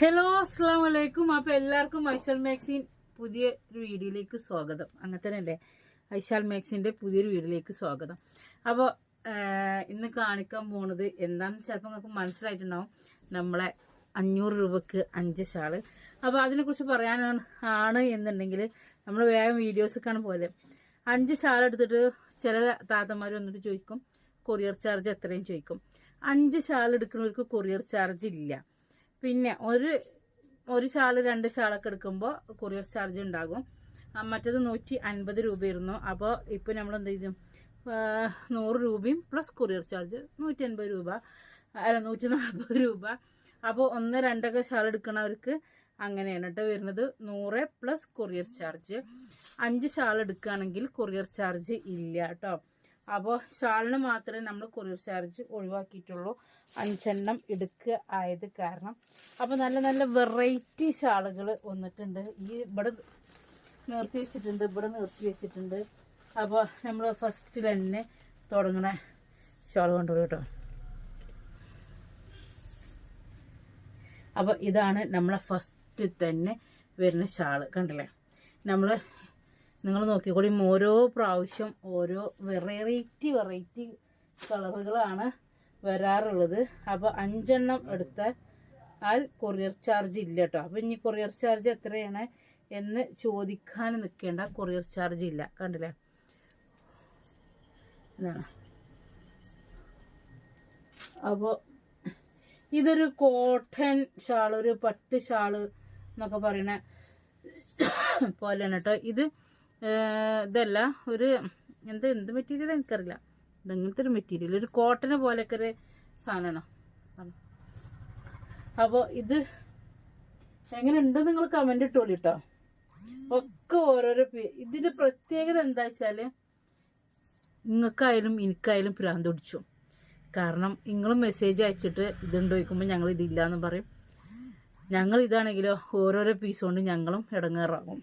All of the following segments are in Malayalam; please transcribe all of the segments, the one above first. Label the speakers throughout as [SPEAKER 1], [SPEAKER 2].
[SPEAKER 1] ഹലോ അസ്സാം വലൈക്കും അപ്പോൾ എല്ലാവർക്കും ഐശാൽ മാക്സിൻ പുതിയ ഒരു വീഡിയോയിലേക്ക് സ്വാഗതം. അങ്ങനെ തന്നെ അല്ലേ ഐശാൽ മാക്സിന്റെ പുതിയൊരു വീഡിയോയിലേക്ക് സ്വാഗതം. അപ്പോൾ ഇന്ന് കാണിക്കാൻ പോണത് എന്താണെന്ന് ചിലപ്പോൾ നിങ്ങൾക്ക് മനസ്സിലായിട്ടുണ്ടാവും. നമ്മളെ അഞ്ഞൂറ് രൂപക്ക് അഞ്ച് ഷാൾ. അപ്പോൾ അതിനെക്കുറിച്ച് പറയാനാണ് ആണ് എന്നുണ്ടെങ്കിൽ നമ്മൾ വേഗം വീഡിയോസൊക്കെയാണ് പോലെ അഞ്ച് ഷാൾ എടുത്തിട്ട് ചില താത്തമാർ വന്നിട്ട് ചോദിക്കും കൊറിയർ ചാർജ് എത്രയും ചോദിക്കും. അഞ്ച് ഷാൾ എടുക്കുന്നവർക്ക് കൊറിയർ ചാർജ് ഇല്ല. പിന്നെ ഒരു ഒരു ഷാൾ രണ്ട് ഷാളൊക്കെ എടുക്കുമ്പോൾ കൊറിയർ ചാർജ് ഉണ്ടാകും. മറ്റത് നൂറ്റി അൻപത് രൂപയായിരുന്നു. അപ്പോൾ ഇപ്പോൾ നമ്മൾ എന്ത് ചെയ്തു? നൂറ് രൂപയും പ്ലസ് കൊറിയർ ചാർജ് നൂറ്റി അൻപത് രൂപ അല്ല നൂറ്റി നാൽപ്പത് രൂപ. അപ്പോൾ ഒന്ന് രണ്ടൊക്കെ ഷാൾ എടുക്കണവർക്ക് അങ്ങനെയാണ് കേട്ടോ വരുന്നത്. നൂറ് പ്ലസ് കൊറിയർ ചാർജ് അഞ്ച് ഷാൾ എടുക്കുകയാണെങ്കിൽ കൊറിയർ ചാർജ് ഇല്ല കേട്ടോ. അപ്പോൾ ഷാളിന് മാത്രമേ നമ്മൾ കൊറിയർ ചാർജ് ഒഴിവാക്കിയിട്ടുള്ളൂ. അഞ്ചെണ്ണം എടുക്കുക ആയത് കാരണം. അപ്പോൾ നല്ല നല്ല വെറൈറ്റി ഷാളുകൾ വന്നിട്ടുണ്ട്. ഈ ഇവിടെ നിർത്തി വെച്ചിട്ടുണ്ട് ഇവിടെ നിർത്തി വെച്ചിട്ടുണ്ട്. അപ്പോൾ നമ്മൾ ഫസ്റ്റിൽ തന്നെ തുടങ്ങണ ഷാൾ കൊണ്ടുപോയി കേട്ടോ. അപ്പോൾ ഇതാണ് നമ്മളെ ഫസ്റ്റ് തന്നെ വരുന്ന ഷാൾ കണ്ടില്ലേ? നമ്മൾ നിങ്ങൾ നോക്കിക്കോളി ഓരോ പ്രാവശ്യം ഓരോ വെറൈറ്റി വെറൈറ്റി കളറുകളാണ് വരാറുള്ളത്. അപ്പോൾ അഞ്ചെണ്ണം എടുത്താൽ ആൽ കൊറിയർ ചാർജ് ഇല്ല കേട്ടോ അപ്പോൾ ഇനി കൊറിയർ ചാർജ് എത്രയാണ് എന്ന് ചോദിക്കാൻ നിൽക്കേണ്ട കൊറിയർ ചാർജ് ഇല്ല. കണ്ടില്ലേ? എന്താണ് അപ്പോൾ ഇതൊരു കോട്ടൺ ഷാൾ ഒരു പട്ട് ഷാൾ എന്നൊക്കെ പറയണ പോലെയാണ് കേട്ടോ ഇത് ഇതല്ല ഒരു എന്ത് എന്ത് മെറ്റീരിയൽ എനിക്കറിയില്ല. ഇതങ്ങനത്തെ ഒരു മെറ്റീരിയൽ ഒരു കോട്ടന് പോലെയൊക്കെ ഒരു സാധനമാണ്? അപ്പോൾ ഇത് എങ്ങനെ ഉണ്ട് നിങ്ങൾ കമന്റ് ഇട്ടോളി കേട്ടോ ഒക്കെ ഓരോരോ ഇതിന്റെ പ്രത്യേകത എന്താ വെച്ചാൽ നിങ്ങൾക്കായാലും എനിക്കായാലും ഭ്രാന്ത് പിടിച്ചു. കാരണം നിങ്ങളും മെസ്സേജ് അയച്ചിട്ട് ഇതുണ്ട് ചോദിക്കുമ്പോൾ ഞങ്ങൾ ഇതില്ല എന്ന് പറയും. ഞങ്ങൾ ഇതാണെങ്കിലോ ഓരോരോ പീസ് കൊണ്ട് ഞങ്ങളും ഇടങ്ങേറാകും.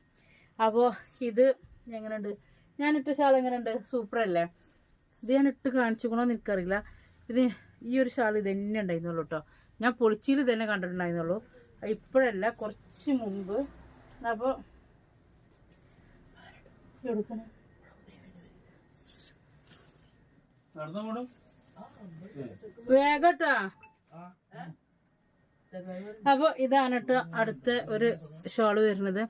[SPEAKER 1] അപ്പോൾ ഇത് എങ്ങനെയുണ്ട്? ഇട്ട ഷാൾ എങ്ങനെയുണ്ട്? സൂപ്പർ അല്ലേ ഇത് ഞാൻ ഇട്ട് കാണിച്ചുകൊണ്ടോ എനിക്കറിയില്ല. ഇത് ഈ ഒരു ഷാൾ ഇത് തന്നെ ഉണ്ടായിരുന്നുള്ളൂ കേട്ടോ. ഞാൻ പൊളിച്ചിൽ തന്നെ കണ്ടിട്ടുണ്ടായിരുന്നുള്ളൂ. ഇപ്പോഴല്ല കുറച്ച് മുമ്പ്. അപ്പോൾ എടുക്കണം. വേഗട്ടാ അപ്പൊ ഇതാണ് കേട്ടോ അടുത്ത ഒരു ഷോൾ വരുന്നത്.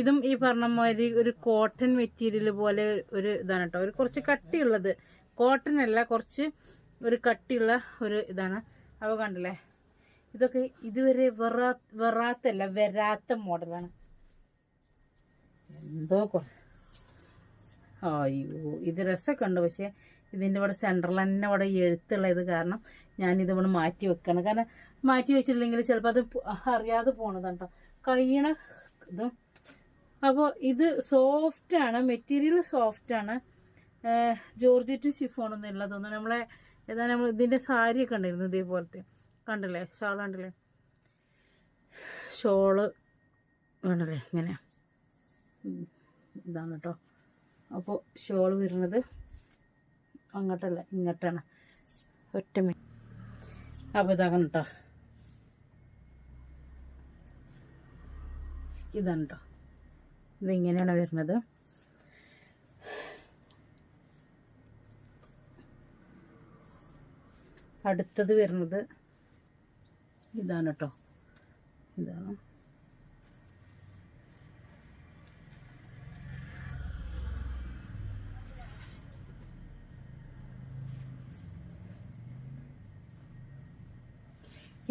[SPEAKER 1] ഇതും ഈ പറഞ്ഞ മാതിരി ഒരു കോട്ടൺ മെറ്റീരിയൽ പോലെ ഒരു ഇതാണ് കേട്ടോ ഒരു കുറച്ച് കട്ടിയുള്ളത്. കോട്ടൺ അല്ല കുറച്ച് ഒരു കട്ടിയുള്ള ഒരു ഇതാണ്. അവ കണ്ടല്ലേ? ഇതൊക്കെ ഇതുവരെ വെറാ വെറാത്തല്ല വരാത്ത മോഡലാണ്. എന്തോ അയ്യോ ഇത് രസമൊക്കെ ഉണ്ട്? പക്ഷേ ഇതിന്റെ ഇവിടെ സെന്ററിൽ തന്നെ ഇവിടെ എഴുത്തുള്ളത് കാരണം ഞാനിത് ഇവിടെ മാറ്റി വെക്കണം. കാരണം മാറ്റി വെച്ചില്ലെങ്കിൽ ചിലപ്പോൾ അത് അറിയാതെ പോണതാണ് കേട്ടോ കഴിയണ ഇതും. അപ്പോൾ ഇത് സോഫ്റ്റാണ് മെറ്റീരിയൽ സോഫ്റ്റാണ് ജോർജറ്റും ഷിഫോണൊന്നും ഇല്ല തോന്നുന്നു. നമ്മളെ ഏതാ നമ്മൾ ഇതിന്റെ സാരിയൊക്കെ ഉണ്ടായിരുന്നു ഇതേപോലത്തെ. കണ്ടില്ലേ? ഷോൾ കണ്ടില്ലേ? ഷോൾ കണ്ടില്ലേ? ഇങ്ങനെ. ഇതാണ് കേട്ടോ അപ്പോൾ ഷോൾ വരുന്നത്. അങ്ങോട്ടല്ല? ഇങ്ങോട്ടാണ്. ഒറ്റ മിനിറ്റ്. അപ്പോൾ ഇതാകണം കേട്ടോ ഇതുണ്ടോ ഇതിങ്ങനെയാണ് വരുന്നത്. അടുത്തത് വരുന്നത് ഇതാണ് കേട്ടോ ഇതാണ്.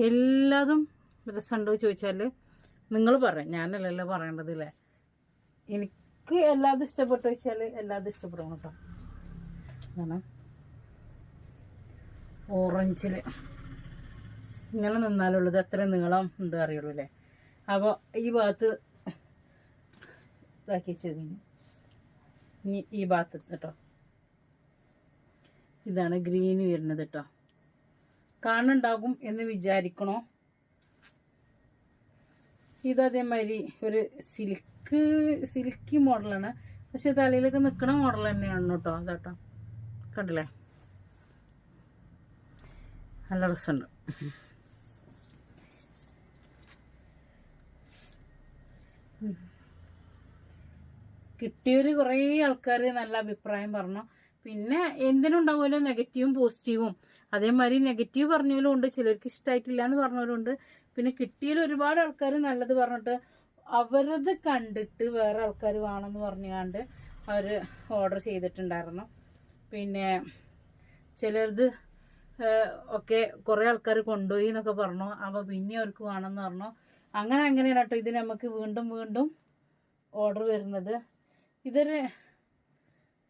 [SPEAKER 1] എല്ലാതും രസമുണ്ടോ ചോദിച്ചാൽ നിങ്ങൾ പറയാം. ഞാനല്ലല്ലോ പറയേണ്ടത് അല്ലേ എനിക്ക് എല്ലാതും ഇഷ്ടപ്പെട്ടു വെച്ചാൽ എല്ലാതും ഇഷ്ടപ്പെടും കേട്ടോ. അതാണ് ഓറഞ്ചിൽ ഇങ്ങനെ നിന്നാലുള്ളത് എത്ര നീളം എന്താ അറിയുള്ളൂ അല്ലേ അപ്പോൾ ഈ ഭാഗത്ത് ഇതാക്കി വെച്ചത് ഇനി ഈ ഭാഗത്ത് കേട്ടോ. ഇതാണ് ഗ്രീൻ വരുന്നത് കേട്ടോ. കാണുന്നുണ്ടാകും എന്ന് വിചാരിക്കണോ? ഇതതേമാതിരി ഒരു സിൽക്ക് സിൽക്കി മോഡലാണ് പക്ഷെ തലയിലൊക്കെ നിൽക്കുന്ന മോഡൽ തന്നെയാണ് കേട്ടോ അതാട്ടോ. കണ്ടില്ലേ? നല്ല രസമുണ്ട്. കിട്ടിയൊരു കുറേ ആൾക്കാർ നല്ല അഭിപ്രായം പറഞ്ഞു. പിന്നെ എന്തിനുണ്ടാവുമല്ലോ നെഗറ്റീവും പോസിറ്റീവും. അതേമാതിരി നെഗറ്റീവ് പറഞ്ഞവരും ഉണ്ട് ചിലർക്ക് ഇഷ്ടമായിട്ടില്ല എന്ന് പറഞ്ഞവരുണ്ട് പിന്നെ കിട്ടിയതിൽ ഒരുപാട് ആൾക്കാർ നല്ലത് പറഞ്ഞിട്ട് അവരത് കണ്ടിട്ട് വേറെ ആൾക്കാർ വേണമെന്ന് പറഞ്ഞുകൊണ്ട് അവർ ഓർഡർ ചെയ്തിട്ടുണ്ടായിരുന്നു. പിന്നെ ചിലരത് ഒക്കെ കുറേ ആൾക്കാർ കൊണ്ടുപോയി എന്നൊക്കെ പറഞ്ഞു. അപ്പോൾ പിന്നെ അവർക്ക് വേണമെന്ന് പറഞ്ഞു. അങ്ങനെ അങ്ങനെയാണ് കേട്ടോ ഇത് നമുക്ക് വീണ്ടും വീണ്ടും ഓർഡർ വരുന്നത്. ഇതൊരു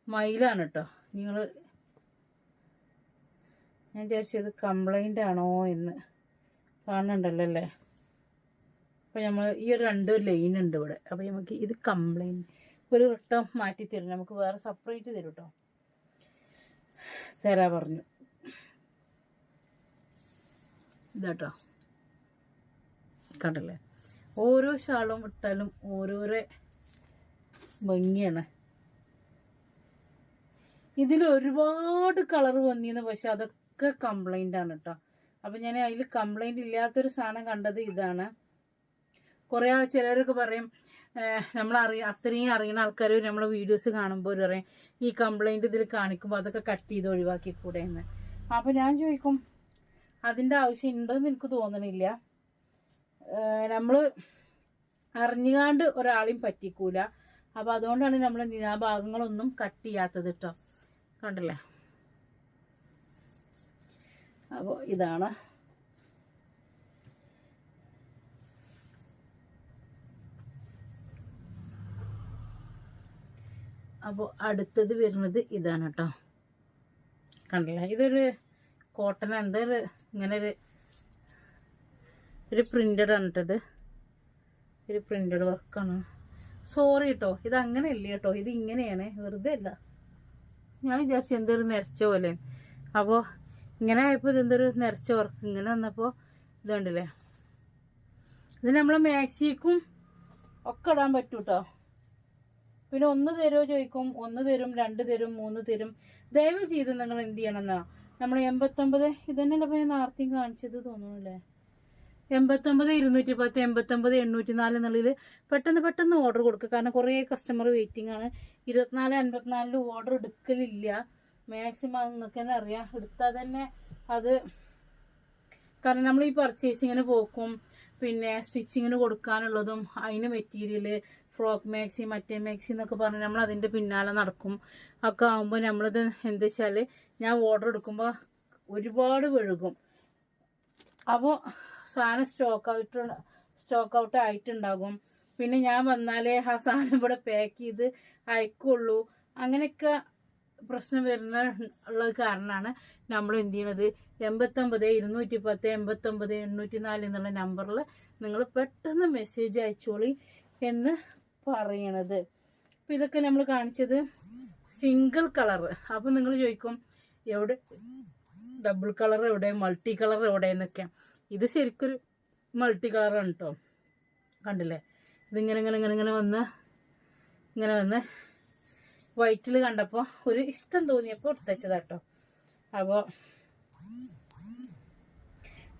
[SPEAKER 1] മയിലാണ് കേട്ടോ. നിങ്ങൾ ഞാൻ വിചാരിച്ചത് കംപ്ലൈന്റ് ആണോ എന്ന്. കാണുന്നുണ്ടല്ലോ അല്ലേ? അപ്പോൾ നമ്മൾ ഈ ഒരു രണ്ട് ലൈൻ ഉണ്ട് ഇവിടെ. അപ്പോൾ നമുക്ക് ഇത് കംപ്ലൈന്റ് ഒരു വട്ടം മാറ്റി തരും നമുക്ക് വേറെ സെപ്പറേറ്റ് തരും കേട്ടോ തരാ പറഞ്ഞു. ഇതാട്ടോ കണ്ടല്ലേ? ഓരോ ഷാളും ഇട്ടാലും ഓരോരോ ഭംഗിയാണ്. ഇതിൽ ഒരുപാട് കളർ വന്നിരുന്നു. പക്ഷെ അതൊക്കെ കംപ്ലൈന്റ് ആണ് കേട്ടോ അപ്പം ഞാൻ അതിൽ കംപ്ലൈന്റ് ഇല്ലാത്തൊരു സാധനം കണ്ടത് ഇതാണ്. കുറേ ചിലരൊക്കെ പറയും നമ്മൾ അറിയ അത്രയും അറിയുന്ന ആൾക്കാർ നമ്മളെ വീഡിയോസ് കാണുമ്പോൾ പറയും ഈ കംപ്ലൈന്റ് ഇതിൽ കാണിക്കുമ്പോൾ അതൊക്കെ കട്ട് ചെയ്ത് ഒഴിവാക്കി കൂടെ എന്ന് അപ്പോൾ ഞാൻ ചോദിക്കും അതിന്റെ ആവശ്യം ഉണ്ടെന്ന് എനിക്ക് തോന്നണില്ല. നമ്മൾ അറിഞ്ഞുകാണ്ട് ഒരാളെയും പറ്റിക്കൂല. അപ്പോൾ അതുകൊണ്ടാണ് നമ്മൾ ആ ഭാഗങ്ങളൊന്നും കട്ട് ചെയ്യാത്തത് കേട്ടോ കണ്ടല്ലേ? അപ്പോൾ ഇതാണ്. അപ്പോൾ അടുത്തത് വരുന്നത് ഇതാണ് കേട്ടോ കണ്ടില്ല? ഇതൊരു കോട്ടൺ എന്താ ഒരു ഇങ്ങനെ ഒരു ഒരു പ്രിന്റഡ് ആണ് കേട്ടത് ഒരു പ്രിന്റഡ് വർക്കാണ് സോറി കേട്ടോ ഇത് അങ്ങനെയല്ല കേട്ടോ ഇത് ഇങ്ങനെയാണ് വെറുതെ അല്ല. ഞാൻ വിചാരിച്ചു എന്തൊരു നിരച്ച പോലെ അപ്പോൾ ഇങ്ങനെ ആയപ്പോൾ ഇതെന്തൊരു നിറച്ച വർക്ക് ഇങ്ങനെ വന്നപ്പോൾ ഇതുണ്ടല്ലേ? ഇത് നമ്മൾ മാക്സിക്കും ഒക്കെ ഇടാൻ പറ്റും കേട്ടോ പിന്നെ ഒന്ന് തരുമോ ചോദിക്കും. ഒന്ന് തരും രണ്ട് തരും മൂന്ന് തരും. ദയവ് ചെയ്ത് നിങ്ങൾ എന്ത് ചെയ്യണമെന്നാ? നമ്മൾ എൺപത്തൊമ്പത് ഇതന്നെയല്ലേ ഞാൻ നേരത്തെയും കാണിച്ചത് തോന്നുന്നല്ലേ? എൺപത്തൊമ്പത് ഇരുന്നൂറ്റി പത്ത് എൺപത്തൊമ്പത് എണ്ണൂറ്റി നാല് എന്നുള്ളിൽ പെട്ടെന്ന് പെട്ടെന്ന് ഓർഡർ കൊടുക്കുക കാരണം കുറേ കസ്റ്റമർ വെയിറ്റിംഗ് ആണ്. ഇരുപത്തിനാല് അൻപത്തിനാലിൽ ഓർഡർ എടുക്കലില്ല. മാക്സിമം നിങ്ങൾക്ക് അറിയാം. എടുത്താൽ തന്നെ അത് കാരണം നമ്മൾ ഈ പർച്ചേസിങ്ങിന് പോക്കും. പിന്നെ സ്റ്റിച്ചിങ്ങിന് കൊടുക്കാനുള്ളതും അതിന് മെറ്റീരിയൽ ഫ്രോക്ക് മാക്സി മറ്റേ മാക്സി എന്നൊക്കെ പറഞ്ഞ് നമ്മൾ അതിന്റെ പിന്നാലെ നടക്കും. ഒക്കെ ആകുമ്പോൾ നമ്മളിത് എന്താ വെച്ചാൽ ഞാൻ ഓർഡർ എടുക്കുമ്പോൾ ഒരുപാട് വഴുകും. അപ്പോൾ സാധനം സ്റ്റോക്ക് ഔട്ട് സ്റ്റോക്ക് ഔട്ട് ആയിട്ടുണ്ടാകും. പിന്നെ ഞാൻ വന്നാലേ ആ സാധനം ഇവിടെ പാക്ക് ചെയ്ത് അയക്കുള്ളൂ. അങ്ങനെയൊക്കെ പ്രശ്നം വരുന്ന ഉള്ള കാരണമാണ് നമ്മൾ എന്ത് ചെയ്യണത്? എൺപത്തൊമ്പത് ഇരുന്നൂറ്റി പത്ത് എൺപത്തൊമ്പത് എണ്ണൂറ്റി നാല് എന്നുള്ള നമ്പറിൽ നിങ്ങൾ പെട്ടെന്ന് മെസ്സേജ് അയച്ചോളി എന്ന് പറയണത്. അപ്പം ഇതൊക്കെ നമ്മൾ കാണിച്ചത് സിംഗിൾ കളർ അപ്പം നിങ്ങൾ ചോദിക്കും എവിടെ? ഡബിൾ കളർ എവിടെ? മൾട്ടി കളർ എവിടെ? എന്നൊക്കെ. ഇത് ശരിക്കൊരു മൾട്ടി കളറാണ് കേട്ടോ കണ്ടില്ലേ? ഇതിങ്ങനെ ഇങ്ങനെ ഇങ്ങനെ ഇങ്ങനെ വന്ന് ഇങ്ങനെ വന്ന് വൈറ്റിൽ കണ്ടപ്പോൾ ഒരു ഇഷ്ടം തോന്നിയപ്പോൾ എടുത്തച്ചതാ കേട്ടോ അപ്പോൾ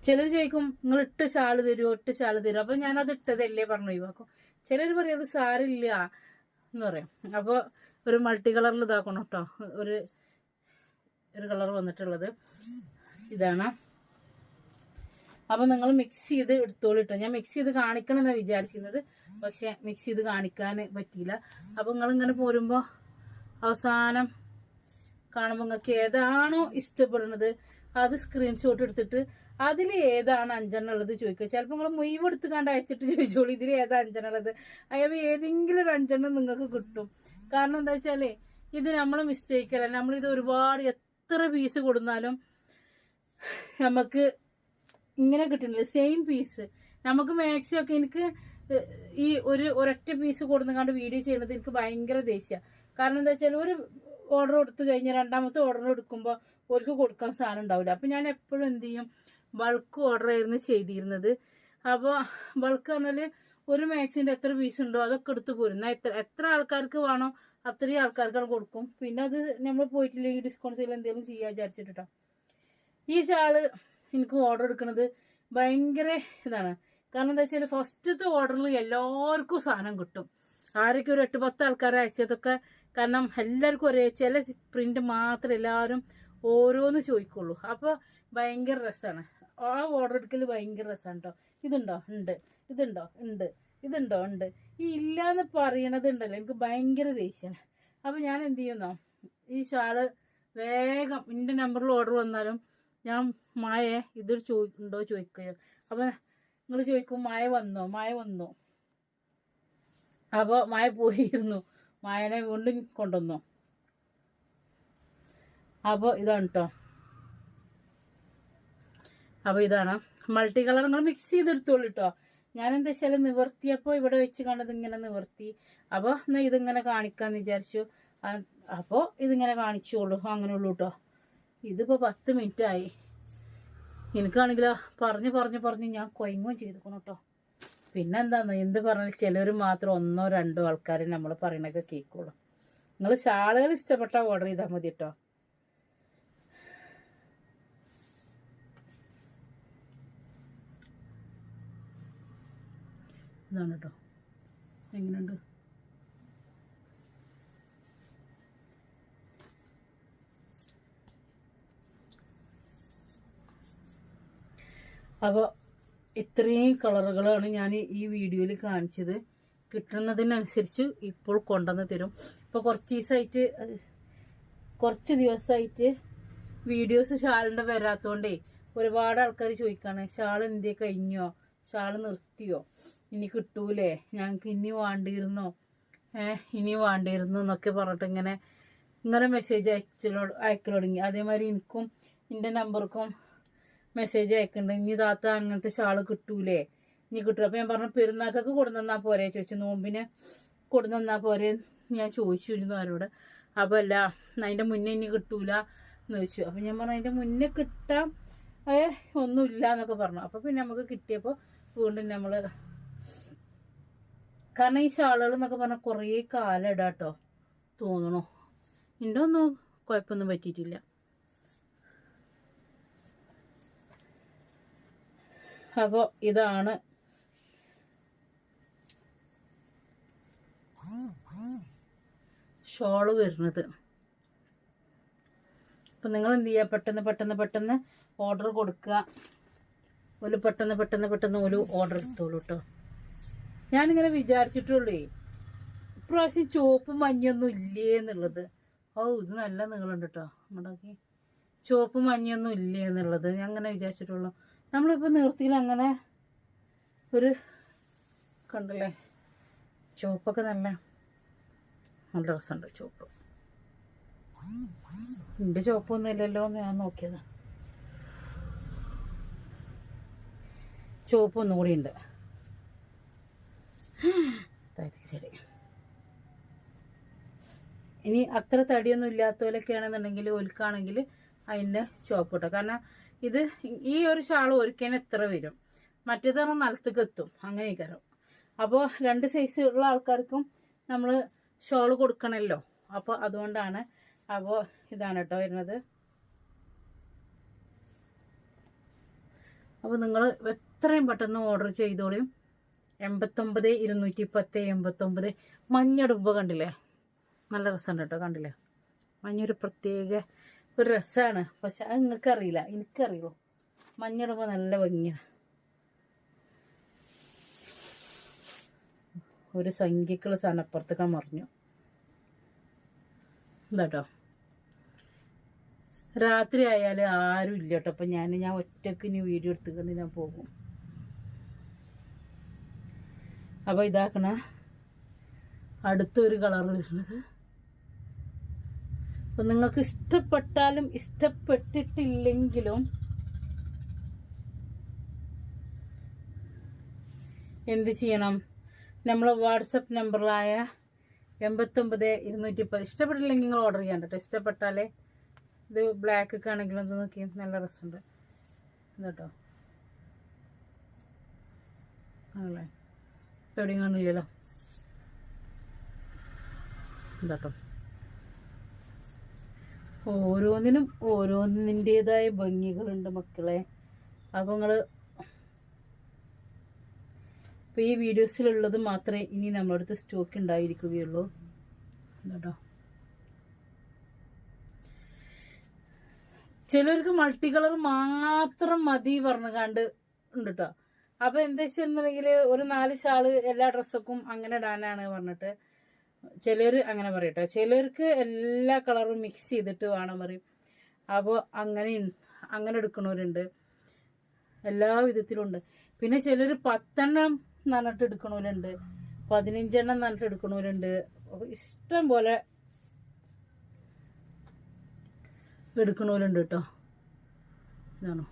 [SPEAKER 1] ചിലർ ചോദിക്കും നിങ്ങൾ ഇട്ട് ഷാൾ തരുമോ ഇട്ട് ഷാൾ തരുമോ അപ്പോൾ ഞാനത് ഇട്ടതല്ലേ പറഞ്ഞു. ഒഴിവാക്കും ചിലർ പറയും അത് സാരില്ല എന്ന് പറയും. അപ്പോൾ ഒരു മൾട്ടി കളറിൽ ഇതാക്കണം കേട്ടോ ഒരു ഒരു കളർ വന്നിട്ടുള്ളത്. ഇതാണ്. അപ്പം നിങ്ങൾ മിക്സ് ചെയ്ത് എടുത്തോളൂ എടുത്തോളിട്ടോ ഞാൻ മിക്സ് ചെയ്ത് കാണിക്കണം എന്നാണ് വിചാരിച്ചിരുന്നത്. പക്ഷേ മിക്സ് ചെയ്ത് കാണിക്കാൻ പറ്റിയില്ല. അപ്പോൾ നിങ്ങളിങ്ങനെ പോരുമ്പോൾ അവസാനം കാണുമ്പോൾ നിങ്ങൾക്ക് ഏതാണോ ഇഷ്ടപ്പെടുന്നത് അത് സ്ക്രീൻഷോട്ട് എടുത്തിട്ട് അതിൽ ഏതാണ് അഞ്ചെണ്ണം ഉള്ളത് ചോദിക്കുക. ചിലപ്പോൾ നിങ്ങൾ മുയവ് എടുത്ത് കണ്ട് അയച്ചിട്ട് ചോദിച്ചോളൂ ഇതിൽ ഏതാ അഞ്ചെണ്ണം ഉള്ളത് അയാൾ ഏതെങ്കിലും ഒരു അഞ്ചെണ്ണം നിങ്ങൾക്ക് കിട്ടും. കാരണം എന്താ വെച്ചാൽ ഇത് നമ്മൾ മിസ്റ്റേക്ക് അല്ല. നമ്മളിത് ഒരുപാട് എത്ര പീസ് കൊടുത്താലും നമുക്ക് ഇങ്ങനെ കിട്ടുന്നില്ല. സെയിം പീസ് നമുക്ക് മാക്സി ഒക്കെ എനിക്ക് ഈ ഒരു ഒരൊറ്റ പീസ് കൊടുന്നുകൊണ്ട് വീഡിയോ ചെയ്യുന്നത് എനിക്ക് ഭയങ്കര ദേഷ്യമാണ് കാരണം എന്താ വെച്ചാൽ ഒരു ഓർഡർ കൊടുത്തു കഴിഞ്ഞാൽ രണ്ടാമത്തെ ഓർഡർ എടുക്കുമ്പോൾ ഓർക്ക് കൊടുക്കാൻ സാധനം ഉണ്ടാവില്ല അപ്പം ഞാൻ എപ്പോഴും എന്ത് ചെയ്യും? ബൾക്ക് ഓർഡർ ആയിരുന്നു ചെയ്തിരുന്നത്. അപ്പോൾ ബൾക്ക് പറഞ്ഞാൽ ഒരു മാക്സിന്റെ എത്ര പീസ് ഉണ്ടോ അതൊക്കെ എടുത്ത് പോരുന്ന എത്ര എത്ര ആൾക്കാർക്ക് വേണോ അത്രയും ആൾക്കാർക്കാണ് കൊടുക്കും. പിന്നെ അത് നമ്മൾ പോയിട്ടില്ലെങ്കിൽ ഡിസ്കൗണ്ട് സെയിൽ എന്തെങ്കിലും ചെയ്യാൻ വിചാരിച്ചിട്ടോ ഈ ഷാൾ എനിക്ക് ഓർഡർ എടുക്കുന്നത് ഭയങ്കര ഇതാണ്. കാരണം എന്താ വെച്ചാൽ ഫസ്റ്റത്തെ ഓർഡറിൽ എല്ലാവർക്കും സാധനം കിട്ടും. ആരൊക്കെ ഒരു എട്ട് പത്ത് ആൾക്കാരെ അയച്ചതൊക്കെ കാരണം എല്ലാവർക്കും ഒരേ ചില പ്രിന്റ് മാത്രം എല്ലാവരും ഓരോന്ന് ചോദിക്കുള്ളൂ. അപ്പോൾ ഭയങ്കര രസമാണ് ആ ഓർഡർ എടുക്കൽ ഭയങ്കര രസമാണ് കേട്ടോ ഇതുണ്ടോ? ഉണ്ട്. ഇതുണ്ടോ? ഉണ്ട്. ഇതുണ്ടോ? ഉണ്ട്. ഈ ഇല്ലയെന്ന് പറയണത് ഉണ്ടല്ലോ. എനിക്ക് ഭയങ്കര ദേഷ്യമാണ് അപ്പോൾ ഞാൻ എന്ത് ചെയ്യുന്നോ? ഈ ഷാൾ വേഗം എന്റെ നമ്പറിൽ ഓർഡർ വന്നാലും ഞാൻ മായെ ഇത് ചോദി ഉണ്ടോ ചോദിക്കുകയോ. അപ്പോൾ നിങ്ങൾ ചോദിക്കും മായ വന്നോ? മായ വന്നോ? അപ്പോൾ മായ പോയിരുന്നു. മായനെ വീണ്ടും കൊണ്ടുവന്നു. അപ്പോൾ ഇതാണ് കേട്ടോ അപ്പോൾ ഇതാണ്. മൾട്ടി കളർ നിങ്ങൾ മിക്സ് ചെയ്തെടുത്തോളൂ കേട്ടോ ഞാൻ എന്താ വെച്ചാൽ നിവർത്തിയപ്പോൾ ഇവിടെ വെച്ച് കണ്ടത് ഇങ്ങനെ നിവർത്തി. അപ്പോൾ എന്നാൽ ഇതിങ്ങനെ കാണിക്കാന്ന് വിചാരിച്ചു. അപ്പോൾ ഇതിങ്ങനെ കാണിച്ചോളൂ. അങ്ങനെ ഉള്ളൂ കേട്ടോ ഇതിപ്പോൾ പത്ത് മിനിറ്റായി എനിക്കാണെങ്കിലോ പറഞ്ഞ് പറഞ്ഞ് പറഞ്ഞ് ഞാൻ കൊയങ്ങും ചെയ്തിരിക്കണം കേട്ടോ പിന്നെന്താന്ന് എന്ത് പറഞ്ഞാൽ ചിലർ മാത്രം ഒന്നോ രണ്ടോ ആൾക്കാരെ നമ്മൾ പറയണൊക്കെ കേൾക്കുള്ളൂ നിങ്ങൾ ഷാളുകൾ ഇഷ്ടപ്പെട്ട ഓർഡർ ചെയ്താൽ മതി കേട്ടോ ഇതാണ് കേട്ടോ എങ്ങനെയുണ്ട്? അപ്പോൾ ഇത്രയും കളറുകളാണ് ഞാൻ ഈ വീഡിയോയിൽ കാണിച്ചത്. കിട്ടുന്നതിനനുസരിച്ച് ഇപ്പോൾ കൊണ്ടുവന്ന് തരും. ഇപ്പോൾ കുറച്ച് ദിവസമായിട്ട് കുറച്ച് ദിവസമായിട്ട് വീഡിയോസ് ഷാളിന്റെ വരാത്തോണ്ടേ ഒരുപാട് ആൾക്കാർ ചോദിക്കാണ് ഷാൾ എന്തേ കഴിഞ്ഞോ? ഷാൾ നിർത്തിയോ? ഇനി കിട്ടൂലേ? ഞങ്ങൾക്ക് ഇനി വേണ്ടിയിരുന്നോ? ഇനി വേണ്ടിയിരുന്നു? എന്നൊക്കെ പറഞ്ഞിട്ട് ഇങ്ങനെ ഇങ്ങനെ മെസ്സേജ് അയച്ചലോ അയക്കൽ തുടങ്ങി അതേമാതിരി എനിക്കും എന്റെ നമ്പർക്കും മെസ്സേജ് അയക്കുന്നുണ്ട് ഇനി താത്ത അങ്ങനത്തെ ഷാൾ കിട്ടൂലേ? ഇനി കിട്ടും അപ്പം ഞാൻ പറഞ്ഞു പെരുന്നാക്കൊക്കെ കൊടുന്നെന്നാ പോരെ? ചോദിച്ചു. നോമ്പിന് കൊടുന്നെന്നാ പോരെ? ഞാൻ ചോദിച്ചിരുന്നു അവരോട് അപ്പോൾ അല്ല അതിന്റെ മുന്നേ ഇനി കിട്ടൂല? എന്ന് ചോദിച്ചു. അപ്പം ഞാൻ പറഞ്ഞു അതിന്റെ മുന്നേ കിട്ടാൻ ഏ ഒന്നുമില്ല എന്നൊക്കെ പറഞ്ഞു. അപ്പോൾ പിന്നെ നമുക്ക് കിട്ടിയപ്പോൾ വീണ്ടും നമ്മൾ കാരണം ഈ ഷാളുകൾ എന്നൊക്കെ പറഞ്ഞാൽ കുറേ കാലം ഇടാട്ടോ തോന്നണു. ഉണ്ടോ ഒന്നും കുഴപ്പമൊന്നും പറ്റിയിട്ടില്ല. അപ്പോൾ ഇതാണ്. ഷോൾ വരുന്നത്. അപ്പം നിങ്ങൾ എന്ത് ചെയ്യുക പെട്ടെന്ന് പെട്ടെന്ന് പെട്ടെന്ന് ഓർഡർ കൊടുക്കുക. ഒരു പെട്ടെന്ന് പെട്ടെന്ന് പെട്ടെന്ന് ഒരു ഓർഡർ എടുത്തോളൂ കേട്ടോ ഞാനിങ്ങനെ വിചാരിച്ചിട്ടുള്ളേ ഇപ്രാവശ്യം ചുവപ്പ് മഞ്ഞൊന്നും ഇല്ലേ എന്നുള്ളത്. ഓ ഇത് നല്ല നീളമുണ്ട് കേട്ടോ അങ്ങോട്ടൊക്കെ ചുവപ്പ് മഞ്ഞൊന്നും ഇല്ലേ എന്നുള്ളത്. ഞാൻ അങ്ങനെ വിചാരിച്ചിട്ടുള്ളൂ. നമ്മളിപ്പോൾ നിർത്തിയിൽ അങ്ങനെ ഒരു കണ്ടല്ലേ? ചുവപ്പൊക്കെ നല്ല നല്ല രസമുണ്ട് ചുവപ്പ്. എന്റെ ചുവപ്പൊന്നും ഇല്ലല്ലോ എന്ന് ഞാൻ നോക്കിയത്. ചുവപ്പ് ഒന്നും കൂടി ഉണ്ട്. താഴത്തേക്ക് ചെടി. ഇനി അത്ര തടിയൊന്നും ഇല്ലാത്തവരൊക്കെ ആണെന്നുണ്ടെങ്കിൽ ഒലുക്കാണെങ്കിൽ അതിന്റെ ചുവപ്പ് കിട്ടും കാരണം ഇത് ഈ ഒരു ഷാൾ ഒരുക്കാൻ എത്ര വരും? മറ്റേത് പറഞ്ഞാൽ നിലത്തേക്ക് എത്തും. അങ്ങനെയൊക്കെ അപ്പോൾ രണ്ട് സൈസ് ഉള്ള ആൾക്കാർക്കും നമ്മൾ ഷോൾ കൊടുക്കണമല്ലോ അപ്പോൾ അതുകൊണ്ടാണ് അപ്പോൾ ഇതാണ് കേട്ടോ വരുന്നത്. അപ്പോൾ നിങ്ങൾ എത്രയും പെട്ടെന്ന് ഓർഡർ ചെയ്തോളിയും എൺപത്തൊമ്പത് ഇരുന്നൂറ്റി പത്ത് എൺപത്തൊമ്പത്. മഞ്ഞടുപ്പ് കണ്ടില്ലേ? നല്ല രസമുണ്ട് കേട്ടോ കണ്ടില്ലേ? മഞ്ഞൊരു പ്രത്യേക ഒരു രസമാണ് പക്ഷെ അത് നിങ്ങൾക്കറിയില്ല എനിക്കറിയുള്ളൂ. മഞ്ഞിടുമ്പോൾ നല്ല ഭംഗിയാണ് ഒരു സംഖ്യക്കുള്ള സാധനം അപ്പുറത്തേക്ക് മറിഞ്ഞു. ഇതാട്ടോ. രാത്രി ആയാൽ ആരും ഇല്ല കേട്ടോ അപ്പം ഞാൻ ഞാൻ ഒറ്റയ്ക്ക് ഇനി വീഡിയോ എടുത്തുകൊണ്ട് ഞാൻ പോകും. അപ്പോൾ ഇതാക്കണ. അടുത്തൊരു വരുന്നത് അപ്പം നിങ്ങൾക്ക് ഇഷ്ടപ്പെട്ടാലും ഇഷ്ടപ്പെട്ടിട്ടില്ലെങ്കിലും എന്ത് ചെയ്യണം? നമ്മൾ വാട്സപ്പ് നമ്പറിലായ എൺപത്തൊമ്പത് ഇരുന്നൂറ്റി പത്ത് ഇഷ്ടപ്പെട്ടില്ലെങ്കിൽ നിങ്ങൾ ഓർഡർ ചെയ്യാൻ കേട്ടോ. ഇഷ്ടപ്പെട്ടാലേ ഇത് ബ്ലാക്ക് ഒക്കെ ആണെങ്കിലും ഇത് നോക്കി. നല്ല രസമുണ്ട്. കേട്ടോ ആണല്ലേ? എവിടെയും കാണില്ലല്ലോ ഇതാട്ടോ. ഓരോന്നിനും ഓരോന്നിന്റെതായ ഭംഗികളുണ്ട് മക്കളെ. അപ്പോൾ നിങ്ങൾ അപ്പോൾ ഈ വീഡിയോസിലുള്ളത് മാത്രമേ ഇനി നമ്മുടെ അടുത്ത് സ്റ്റോക്ക് ഉണ്ടായിരിക്കുകയുള്ളൂ. കേട്ടോ ചിലർക്ക് മൾട്ടി കളർ മാത്രം മതി പറഞ്ഞു കണ്ട് ഉണ്ട് കേട്ടോ അപ്പൊ എന്താ വെച്ചിട്ടുണ്ടെങ്കിൽ ഒരു നാല് ഷാൾ എല്ലാ ഡ്രസ്സൊക്കും അങ്ങനെ ഇടാനാണ് പറഞ്ഞിട്ട്. ചിലർ അങ്ങനെ പറയട്ടെ ചിലർക്ക് എല്ലാ കളറും മിക്സ് ചെയ്തിട്ട് വേണം പറയും. അപ്പോൾ അങ്ങനെ അങ്ങനെ എടുക്കണവരുണ്ട്. എല്ലാ വിധത്തിലുണ്ട്. പിന്നെ ചിലർ പത്തെണ്ണം നന്നിട്ട് എടുക്കണവരുണ്ട്. പതിനഞ്ചെണ്ണം നന്നിട്ട് എടുക്കണവരുണ്ട്. ഇഷ്ടം പോലെ എടുക്കണവരുണ്ട് കേട്ടോ ഇതാണോ?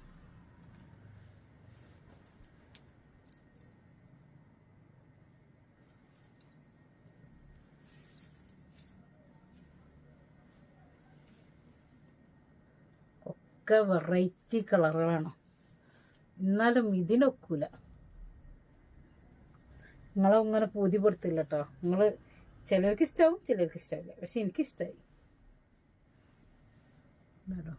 [SPEAKER 1] ഒക്കെ വെറൈറ്റി കളറുകളാണ് എന്നാലും ഇതിനൊക്കൂല. നിങ്ങളെ ഇങ്ങനെ പൂതിപ്പെടുത്തില്ല കേട്ടോ നിങ്ങൾ ചിലർക്ക് ഇഷ്ടമാവും ചിലർക്ക് ഇഷ്ടമില്ല പക്ഷെ എനിക്കിഷ്ടമായി കേട്ടോ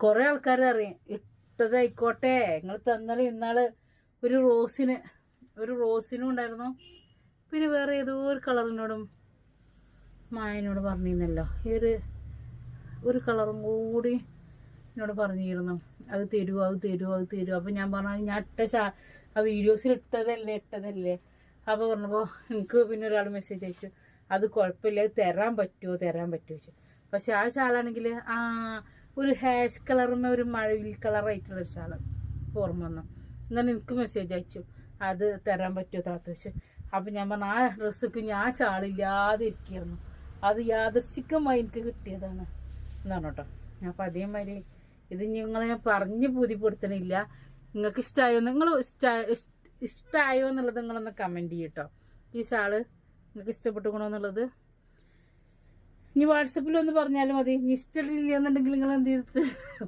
[SPEAKER 1] കുറെ ആൾക്കാർ അറിയാം ഇട്ടതായിക്കോട്ടെ. നിങ്ങൾ തന്നാൽ ഇന്നാൾ ഒരു റോസിന് ഒരു റോസിനും ഉണ്ടായിരുന്നു. പിന്നെ വേറെ ഏതോ ഒരു കളറിനോടും മായനോട് പറഞ്ഞിരുന്നല്ലോ. ഈ ഒരു ഒരു കളറും കൂടി എന്നോട് പറഞ്ഞിരുന്നു. അത് തരൂ അത് തരൂ അത് തരൂ അപ്പം ഞാൻ പറഞ്ഞു ഞാൻ ഇട്ട ആ വീഡിയോസിൽ ഇട്ടതല്ലേ ഇട്ടതല്ലേ? അപ്പോൾ പറഞ്ഞപ്പോൾ എനിക്ക് പിന്നെ ഒരാൾ മെസ്സേജ് അയച്ചു. അത് കുഴപ്പമില്ല അത് തരാൻ പറ്റുമോ തരാൻ പറ്റുമോ ചോദിച്ചു. പക്ഷെ ആ ഷാളാണെങ്കിൽ ആ ഒരു ഹാഷ് കളറുമേ ഒരു മഴവിൽ കളറായിട്ടുള്ള ഒരു ഷാൾ ഓർമ്മ വന്നു. എന്നാൽ എനിക്ക് മെസ്സേജ് അയച്ചു. അത് തരാൻ പറ്റുമോ താത്ത? വെച്ചു അപ്പം ഞാൻ പറഞ്ഞു ആ ഡ്രസ്സൊക്കെ ഞാൻ ഷാളില്ലാതെ ഇരിക്കുകയായിരുന്നു അത് യാദർശികമായി എനിക്ക് കിട്ടിയതാണ്. എന്നാണ് കേട്ടോ അപ്പം അതേമാതിരി ഇത് നിങ്ങളെ ഞാൻ പറഞ്ഞ് ബോധ്യപ്പെടുത്തണില്ല നിങ്ങൾക്ക് ഇഷ്ടമായോ നിങ്ങൾ ഇഷ്ടമായോ എന്നുള്ളത് നിങ്ങളൊന്ന് കമന്റ് ചെയ്യട്ടോ. ഈ ഷാൾ നിങ്ങൾക്ക് ഇഷ്ടപ്പെട്ടുക്കണോ എന്നുള്ളത്? ഇനി വാട്സപ്പിൽ ഒന്ന് പറഞ്ഞാലും മതി. ഇനി ഇഷ്ടമില്ല എന്നുണ്ടെങ്കിൽ നിങ്ങൾ എന്ത് ചെയ്തിട്ട്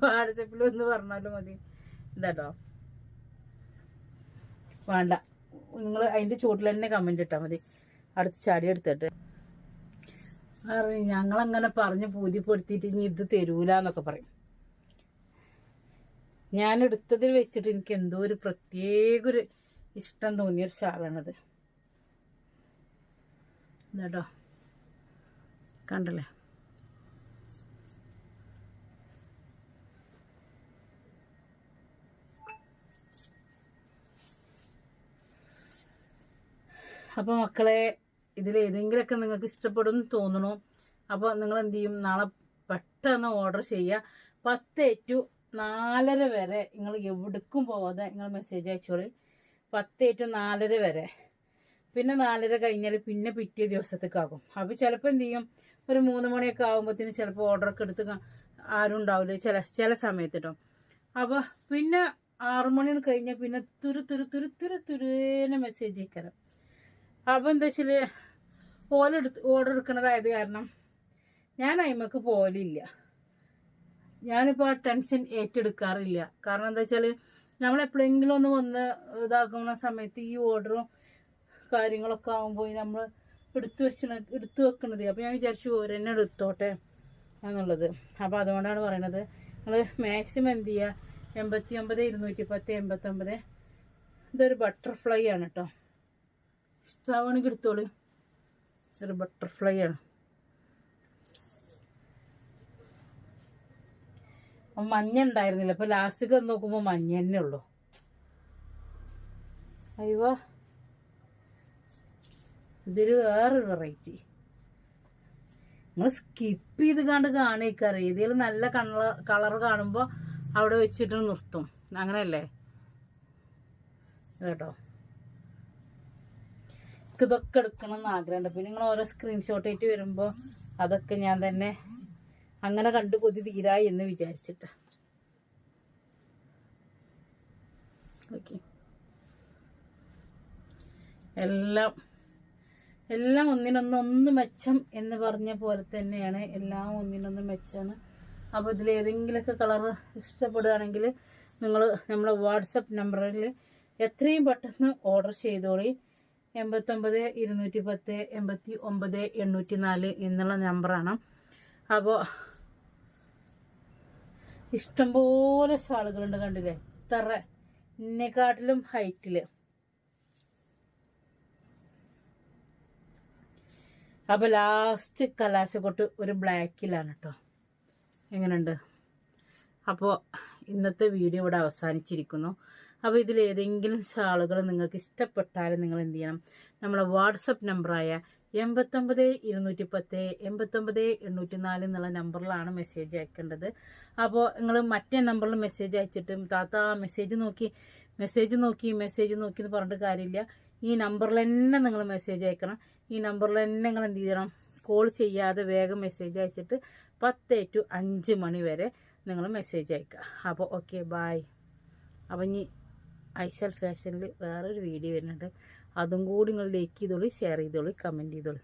[SPEAKER 1] വാട്സപ്പിൽ ഒന്ന് പറഞ്ഞാലും മതി. ഇതാട്ടോ. വേണ്ട. നിങ്ങൾ അതിന്റെ ചുവട്ടിൽ തന്നെ കമന്റ് ഇട്ടാൽ മതി. അടുത്ത് ചാടി എടുത്തിട്ട്. പറയും ഞങ്ങളങ്ങനെ പറഞ്ഞ് പൂതിപ്പെടുത്തിയിട്ട് ഇനി ഇത് തരൂല എന്നൊക്കെ പറയും. ഞാൻ എടുത്തതിൽ വെച്ചിട്ട് എനിക്ക് എന്തോ ഒരു പ്രത്യേക ഒരു ഇഷ്ടം തോന്നിയൊരു ശാലാണത് ഇതാട്ടോ. കണ്ടല്ലേ? അപ്പോൾ മക്കളെ ഇതിൽ ഏതെങ്കിലുമൊക്കെ നിങ്ങൾക്ക് ഇഷ്ടപ്പെടും തോന്നണു. അപ്പോൾ നിങ്ങൾ എന്ത് ചെയ്യും? നാളെ പെട്ടെന്ന് ഓർഡർ ചെയ്യുക പത്ത് ടു നാലര വരെ നിങ്ങൾ എവിടേക്കും പോവാതെ നിങ്ങൾ മെസ്സേജ് അയച്ചോളി. പത്ത് ടു നാലര വരെ. പിന്നെ നാലര കഴിഞ്ഞാൽ പിന്നെ പിറ്റേ ദിവസത്തേക്കാകും അപ്പോൾ ചിലപ്പോൾ എന്ത് ചെയ്യും? ഒരു മൂന്ന് മണിയൊക്കെ ആകുമ്പോഴത്തേന് ചിലപ്പോൾ ഓർഡറൊക്കെ എടുത്ത് ആരും ഉണ്ടാവില്ല. ചില ചില സമയത്ത് കേട്ടോ അപ്പോൾ പിന്നെ ആറു മണി കഴിഞ്ഞാൽ പിന്നെ തുരു തുരു തുരു തുരു തുരുന്ന് മെസ്സേജ് അയക്കാറ് അപ്പോൾ എന്താ വെച്ചാൽ ഓലെടുത്ത് ഓർഡർ എടുക്കുന്നതായത് കാരണം ഞാൻ അയിമക്ക് പോലില്ല ഞാനിപ്പോൾ ടെൻഷൻ ഏറ്റെടുക്കാറില്ല. കാരണം എന്താ വെച്ചാൽ നമ്മൾ എപ്പോഴെങ്കിലും ഒന്ന് വന്ന് ഇതാക്കുന്ന സമയത്ത് ഈ ഓർഡറും കാര്യങ്ങളൊക്കെ ആകുമ്പോൾ നമ്മൾ എടുത്തു വെച്ചണ എടുത്തു വെക്കണത്. അപ്പോൾ ഞാൻ വിചാരിച്ചു ഓരെന്നെ എടുത്തോട്ടെ എന്നുള്ളത്. അപ്പോൾ അതുകൊണ്ടാണ് പറയണത്. നിങ്ങൾ മാക്സിമം എന്ത് ചെയ്യുക എൺപത്തി ഒമ്പത് ഇരുന്നൂറ്റി പത്ത് എൺപത്തൊമ്പത്. ഇതൊരു ബട്ടർഫ്ലൈ ആണ് കേട്ടോ ഇഷ്ടമാണെങ്കിൽ എടുത്തോളൂ. ഒരു ബട്ടർഫ്ലൈ ആണ്. അപ്പം മഞ്ഞ ഉണ്ടായിരുന്നില്ല. അപ്പോൾ ലാസ്റ്റ് നോക്കുമ്പോൾ മഞ്ഞ തന്നെ ഉള്ളു. അയ്യോ. ഇതൊരു വേറൊരു വെറൈറ്റി നിങ്ങൾ സ്കിപ്പ് ചെയ്ത് കണ്ട് കാണിക്കാറ് ഏതെങ്കിലും നല്ല കളർ കളർ കാണുമ്പോൾ അവിടെ വെച്ചിട്ട് നിർത്തും. അങ്ങനെയല്ലേ? കേട്ടോ? എനിക്ക് ഇതൊക്കെ എടുക്കണം എന്ന് ആഗ്രഹമുണ്ട്. പിന്നെ നിങ്ങൾ ഓരോ സ്ക്രീൻഷോട്ട് ആയിട്ട് വരുമ്പോൾ അതൊക്കെ ഞാൻ തന്നെ അങ്ങനെ കണ്ടു കൊതി തീരായി എന്ന് വിചാരിച്ചിട്ട്. എല്ലാം എല്ലാം ഒന്നിനൊന്ന് ഒന്ന് മെച്ചം എന്ന് പറഞ്ഞ പോലെ തന്നെയാണ് എല്ലാം ഒന്നിനൊന്ന് മെച്ചമാണ് അപ്പോൾ ഇതിൽ ഏതെങ്കിലുമൊക്കെ കളറ് ഇഷ്ടപ്പെടുകയാണെങ്കിൽ നിങ്ങൾ നമ്മളെ വാട്സപ്പ് നമ്പറിൽ എത്രയും പെട്ടെന്ന് ഓർഡർ ചെയ്തോളി. എൺപത്തൊമ്പത് ഇരുന്നൂറ്റി പത്ത് എൺപത്തി ഒമ്പത് എണ്ണൂറ്റി നാല് എന്നുള്ള നമ്പറാണ്. അപ്പോൾ ഇഷ്ടംപോലെ ഷാളുകളുണ്ട് കണ്ടില്ലേ? ഇത്ര. എന്നെക്കാട്ടിലും ഹൈറ്റിൽ അപ്പോൾ ലാസ്റ്റ് കലാശക്കൊട്ട് ഒരു ബ്ലാക്കിലാണ് കേട്ടോ എങ്ങനെയുണ്ട്? അപ്പോൾ ഇന്നത്തെ വീഡിയോ ഇവിടെ അവസാനിച്ചിരിക്കുന്നു. അപ്പോൾ ഇതിൽ ഏതെങ്കിലും ഷാളുകൾ നിങ്ങൾക്ക് ഇഷ്ടപ്പെട്ടാൽ നിങ്ങൾ എന്ത് ചെയ്യണം? നമ്മളെ വാട്സപ്പ് നമ്പറായ എൺപത്തൊമ്പത് ഇരുന്നൂറ്റി പത്ത് എൺപത്തൊമ്പത് എണ്ണൂറ്റി നാല് എന്നുള്ള നമ്പറിലാണ് മെസ്സേജ് അയക്കേണ്ടത്. അപ്പോൾ നിങ്ങൾ മറ്റേ നമ്പറിൽ മെസ്സേജ് അയച്ചിട്ട് താത്ത മെസ്സേജ് നോക്കി മെസ്സേജ് നോക്കി മെസ്സേജ് നോക്കി എന്ന് പറഞ്ഞിട്ട് കാര്യമില്ല. ഈ നമ്പറിൽ തന്നെ നിങ്ങൾ മെസ്സേജ് അയക്കണം. ഈ നമ്പറിൽ തന്നെ നിങ്ങൾ എന്ത് ചെയ്യണം? കോൾ ചെയ്യാതെ വേഗം മെസ്സേജ് അയച്ചിട്ട് പത്ത് ടു അഞ്ച് മണി വരെ നിങ്ങൾ മെസ്സേജ് അയക്കുക അപ്പോൾ ഓക്കെ ബായ് അപ്പം ഇനി ഐശൽ ഫാഷനിൽ വേറൊരു വീഡിയോ വരുന്നുണ്ട്. അതും കൂടി നിങ്ങൾ ലൈക്ക് ചെയ്തോളി ഷെയർ ചെയ്തോളി കമന്റ് ചെയ്തോളി.